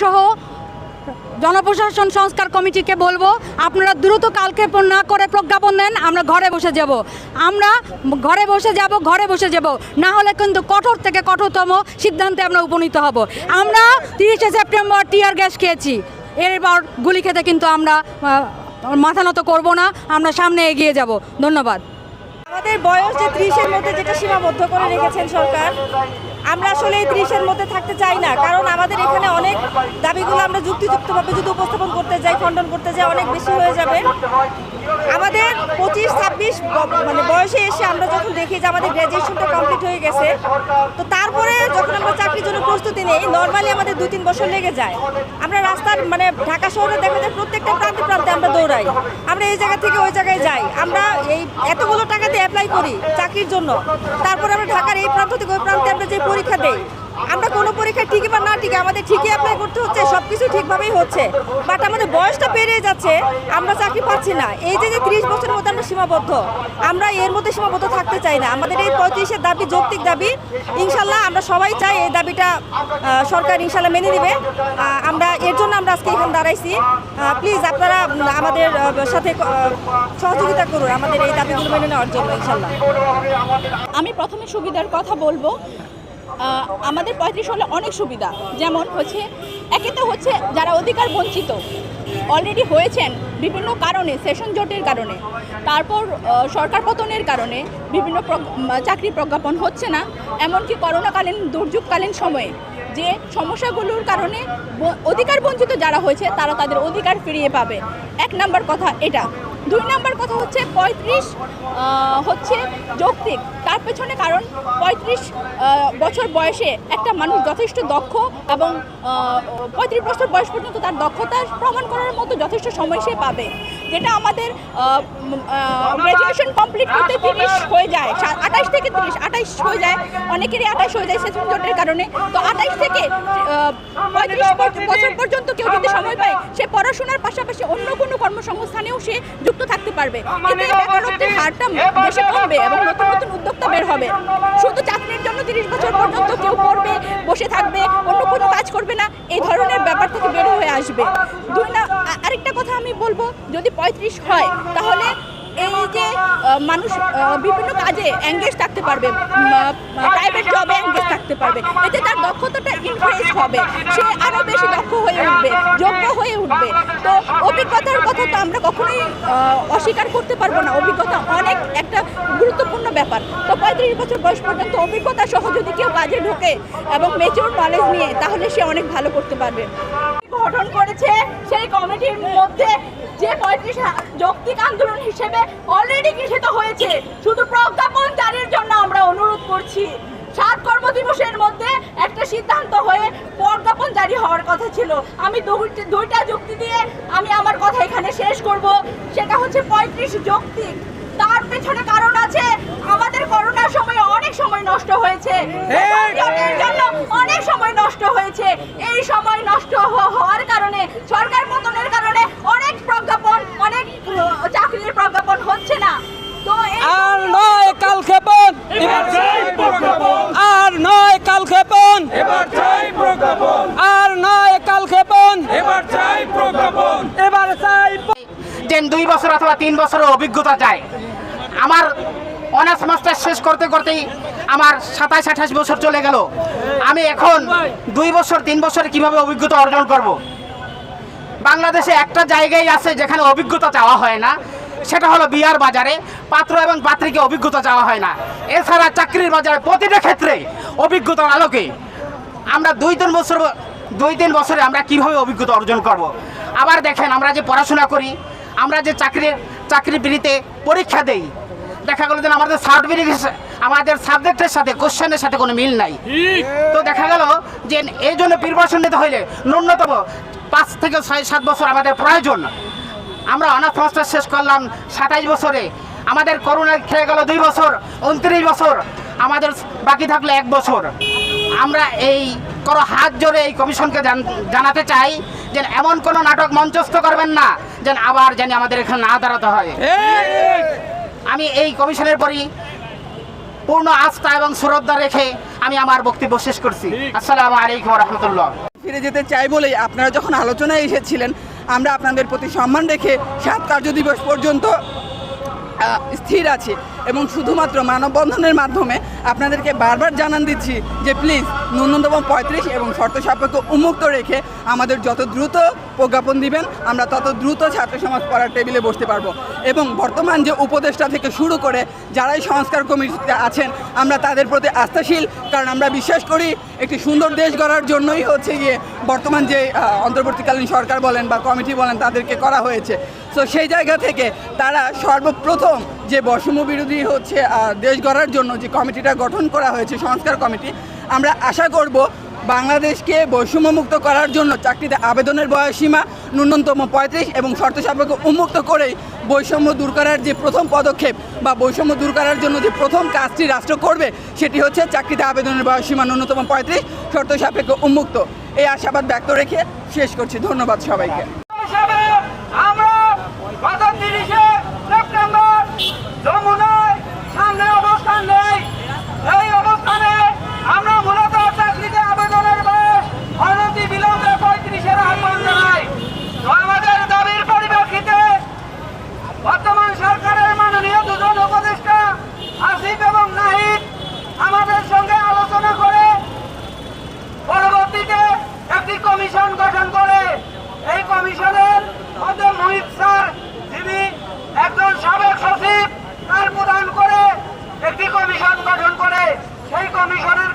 সহ জনপ্রশাসন সংস্কার কমিটিকে বলব, আপনারা দ্রুত কালক্ষেপণ না করে প্রজ্ঞাপন দেন, আমরা ঘরে বসে যাব। আমরা ঘরে বসে যাব, ঘরে বসে যাব। না হলে কিন্তু কঠোর থেকে কঠোরতম সিদ্ধান্তে আমরা উপনীত হব। আমরা তিরিশে সেপ্টেম্বর টিয়ার গ্যাস খেয়েছি। এরপর গুলি খেতে কিন্তু আমরা মাথা নত করব না, আমরা সামনে এগিয়ে যাব। ধন্যবাদ। আমাদের বয়স যে ত্রিশের মধ্যে যেটা সীমাবদ্ধ করে রেখেছেন সরকার আমরা আসলে এই ত্রিশের মধ্যে থাকতে চাই না, কারণ আমাদের এখানে অনেক দাবিগুলো আমরা যুক্তিযুক্তভাবে যদি উপস্থাপন করতে যাই, খণ্ডন করতে যাই, অনেক বেশি হয়ে যাবে। আমাদের পঁচিশ, ছাব্বিশ মানে বয়সে এসে আমরা যখন দেখি যে আমাদের গ্র্যাজুয়েশনটা কমপ্লিট হয়ে গেছে, তো তারপরে যখন আমরা চাকরির জন্য প্রস্তুতি নেই নর্মালি আমাদের দুই তিন বছর লেগে যায়। আমরা রাস্তার মানে ঢাকা শহরে দেখা যায় প্রত্যেকটা প্রান্তে প্রান্তে আমরা দৌড়াই। আমরা এই জায়গা থেকে ওই জায়গায় যাই। আমরা এই এতগুলো টাকাতে অ্যাপ্লাই করি চাকরির জন্য। তারপর আমরা ঢাকার এই প্রান্ত থেকে ওই প্রান্তে আমরা যে পরীক্ষা দেই, আমরা কোনো পরীক্ষা ঠিকই বা না ঠিকই আমাদের ঠিকই অ্যাপ্লাই করতে হচ্ছে। কিছু ঠিকভাবেই হচ্ছে। বাট আমাদের বয়সটা পেরিয়ে যাচ্ছে, আমরা চাকরি পাচ্ছি না। এই যে যে ত্রিশ বছরের মধ্যে আমরা সীমাবদ্ধ, আমরা এর মধ্যে সীমাবদ্ধ থাকতে চাই না। আমাদের এই পঁয়ত্রিশের দাবি, যৌক্তিক দাবি, ইনশাল্লাহ আমরা সবাই চাই এই দাবিটা সরকার ইনশাল্লাহ মেনে নেবে। আমরা এর জন্য আমরা আজকে এখানে দাঁড়াইছি। প্লিজ আপনারা আমাদের সাথে সহযোগিতা করুন আমাদের এই দাবিগুলো মেনে নেওয়ার জন্য ইনশাল্লাহ। আমি প্রথমে সুবিধার কথা বলব। আমাদের পঁয়ত্রিশ হলে অনেক সুবিধা। যেমন হচ্ছে, একে তো হচ্ছে যারা অধিকার বঞ্চিত অলরেডি হয়েছেন বিভিন্ন কারণে, সেশন জোটের কারণে, তারপর সরকার পতনের কারণে বিভিন্ন চাকরি প্রজ্ঞাপন হচ্ছে না, এমনকি করোনাকালীন, দুর্যোগকালীন সময়ে। যে সমস্যাগুলোর কারণে অধিকার বঞ্চিত যারা হয়েছে, তারা তাদের অধিকার ফিরিয়ে পাবে। এক নাম্বার কথা এটা। দুই নাম্বার কথা হচ্ছে পঁয়ত্রিশ হচ্ছে যৌক্তিক। তার পেছনে কারণ পঁয়ত্রিশ বছর বয়সে একটা মানুষ যথেষ্ট দক্ষ এবং পঁয়ত্রিশ বছর বয়স পর্যন্ত তার দক্ষতা প্রমাণ করার মতো যথেষ্ট সময় সে পাবে। যেটা আমাদের গ্র্যাজুয়েশন কমপ্লিট করতে তিরিশ হয়ে যায় আঠাশ থেকে তিরিশ আঠাইশ হয়ে যায়, অনেকেরই আঠাশ হয়ে যায় সেশন জটের কারণে। তো আঠাইশ থেকে পঁয়ত্রিশ বছর পর্যন্ত কেউ যদি সময় পায়, সে পড়াশোনার পাশাপাশি অন্য কোনো কর্মসংস্থানেও সে যুক্ত থাকতে পারবে। এতে বেকারত্বের হারটা দেশে কমবে এবং নতুন নতুন উদ্যোক্তা বের হবে। শুধু চাকরির জন্য তিরিশ বছর পর্যন্ত কেউ পড়বে, বসে থাকবে, অন্য কোনো কাজ করবে না, এই ধরনের ব্যাপার থেকে বের হয়ে আসবে। দুই না আরেকটা কথা আমি বলব, যদি পঁয়ত্রিশ হয়, তাহলে এই যে মানুষ বিভিন্ন কাজে এঙ্গেজ থাকতে পারবে প্রাইভেট জবে এঙ্গেজ থাকতে পারবে, এতে তার দক্ষতাটা ইনক্রিজ হবে, সে আরও বেশি দক্ষ হয়ে উঠবে, যোগ্য হয়ে উঠবে। তো অভিজ্ঞতার কথা তো আমরা কখনোই অস্বীকার করতে পারব না, অভিজ্ঞতা অনেক একটা গুরুত্বপূর্ণ ব্যাপার। তো পঁয়ত্রিশ বছর বয়স পর্যন্ত অভিজ্ঞতা সহ যদি কেউ কাজে ঢোকে এবং মেচিউর নলেজ নিয়ে, তাহলে সে অনেক ভালো করতে পারবে। গঠন করেছে, সেই কমিটির মধ্যে যে পঁয়ত্রিশ যৌক্তিক আন্দোলন হিসেবে অলরেডি গৃহীত হয়েছে, শুধু প্রজ্ঞাপন জারির জন্য আমরা অনুরোধ করছি। সাত কর্মদিবসের মধ্যে একটা সিদ্ধান্ত হয়ে প্রজ্ঞাপন জারি হওয়ার কথা ছিল। আমি দুইটি- দুইটা যুক্তি দিয়ে আমি আমার কথা এখানে শেষ করব। সেটা হচ্ছে পঁয়ত্রিশ যৌক্তিক। তার পেছনে কারণ আছে আমাদের করোনার সময় অনেক সময় নষ্ট হয়েছে। জন্য অনেক সময় নষ্ট হয়েছে। এই সময় নষ্ট হওয়ার কারণে সরকার পতনের কারণে অনেক প্রজ্ঞাপন অনেক চাকরির প্রজ্ঞাপন হচ্ছে না। তো আর নয় কাল ক্ষেপণ। এবার আর নয় কাল ক্ষেপণ। এবার চাই প্রজ্ঞাপন। আর নয় কাল ক্ষেপণ। এবার চাই প্রজ্ঞাপন। এবার চাই দুই বছর অথবা তিন বছরের অভিজ্ঞতা চাই আমার অনার্স মাস্টার শেষ করতে করতেই আমার সাতাশ আঠাশ বছর চলে গেল আমি এখন দুই বছর, তিন বছরে কীভাবে অভিজ্ঞতা অর্জন করব। বাংলাদেশে একটা জায়গায় আছে যেখানে অভিজ্ঞতা চাওয়া হয় না, সেটা হলো বিয়ার বাজারে পাত্র এবং পাত্রীকে অভিজ্ঞতা চাওয়া হয় না এছাড়া চাকরির বাজারে প্রতিটা ক্ষেত্রে অভিজ্ঞতার আলোকে আমরা দুই, তিন বছর, দুই, তিন বছরে আমরা কীভাবে অভিজ্ঞতা অর্জন করব। আবার দেখেন, আমরা যে পড়াশোনা করি, আমরা যে চাকরির চাকরি বিড়িতে পরীক্ষা দেই দেখা গেল যে আমাদের সার্টিফিকেট আমাদের সাবজেক্টের সাথে কোশ্চেনের সাথে কোনো মিল নাই। তো দেখা গেল যে এই জন্য প্রিপারেশন নিতে হইলে ন্যূনতম পাঁচ থেকে ছয় সাত বছর আমাদের প্রয়োজন। আমরা অনার্স মাস্টার শেষ করলাম সাতাইশ বছরে। আমাদের করোনা খেয়ে গেল দুই বছর উনত্রিশ বছর। আমাদের বাকি থাকল এক বছর। আমরা এই করো হাত জোরে এই কমিশনকে জানাতে চাই যে এমন কোনো নাটক মঞ্চস্থ করবেন না যেন আবার যেন আমাদের এখানে না দাঁড়াতে হয়। আমি এই কমিশনের পরই পূর্ণ আস্থা এবং শ্রদ্ধা রেখে আমি আমার বক্তব্য শেষ করছি। আসসালামু আলাইকুম রহমতুল্লাহ। ফিরে যেতে চাই বলেই আপনারা যখন আলোচনায় এসেছিলেন আমরা আপনাদের প্রতি সম্মান রেখে সাত কার্য দিবস পর্যন্ত স্থির আছি এবং শুধুমাত্র মানববন্ধনের মাধ্যমে আপনাদেরকে বারবার জানান দিচ্ছি যে প্লিজ ন্যূনতম পঁয়ত্রিশ এবং শর্ত সাপেক্ষ উন্মুক্ত রেখে আমাদের যত দ্রুত প্রজ্ঞাপন দিবেন, আমরা তত দ্রুত ছাত্র সমাজ পড়ার টেবিলে বসতে পারব। এবং বর্তমান যে উপদেষ্টা থেকে শুরু করে যারাই সংস্কার কমিটিতে আছেন, আমরা তাদের প্রতি আস্থাশীল। কারণ আমরা বিশ্বাস করি একটি সুন্দর দেশ গড়ার জন্যই হচ্ছে গিয়ে বর্তমান যে অন্তর্বর্তীকালীন সরকার বলেন বা কমিটি বলেন তাদেরকে করা হয়েছে। তো সেই জায়গা থেকে তারা সর্বপ্রথম যে বৈষম্য বিরোধী হচ্ছে দেশ গড়ার জন্য যে কমিটিটা গঠন করা হয়েছে, সংস্কার কমিটি, আমরা আশা করব বাংলাদেশকে বৈষম্যমুক্ত করার জন্য চাকরিতে আবেদনের বয়সসীমা ন্যূনতম পঁয়ত্রিশ এবং শর্ত সাপেক্ষ উন্মুক্ত করেই বৈষম্য দূর করার যে প্রথম পদক্ষেপ বা বৈষম্য দূর করার জন্য যে প্রথম কাজটি রাষ্ট্র করবে, সেটি হচ্ছে চাকরিতে আবেদনের বয়সসীমা ন্যূনতম পঁয়ত্রিশ শর্ত সাপেক্ষ উন্মুক্ত। এই আশাবাদ ব্যক্ত রেখে শেষ করছি। ধন্যবাদ সবাইকে হিসাবে আমরা গত তিরিশে সেপ্টেম্বর যমুনায় সামনে অবস্থান নেই এই অবস্থানে আমরা মূলত চাকরিতে আবেদনের বয়স অনতি বিলম্বে পঁয়ত্রিশের আহ্বান জানাই তো আমাদের দাবির পরিপ্রেক্ষিতে বর্তমান সরকারের মাননীয় দুজন উপদেষ্টা আসিফ এবং নাহিদ আমাদের সঙ্গে আলোচনা করে পরবর্তীতে একটি কমিশন গঠন করে এই কমিশনের মধ্যে মোহিত স্যার যিনি একজন সাবেক সচিব তার প্রদান করে একটি কমিশন গঠন করে সেই কমিশনের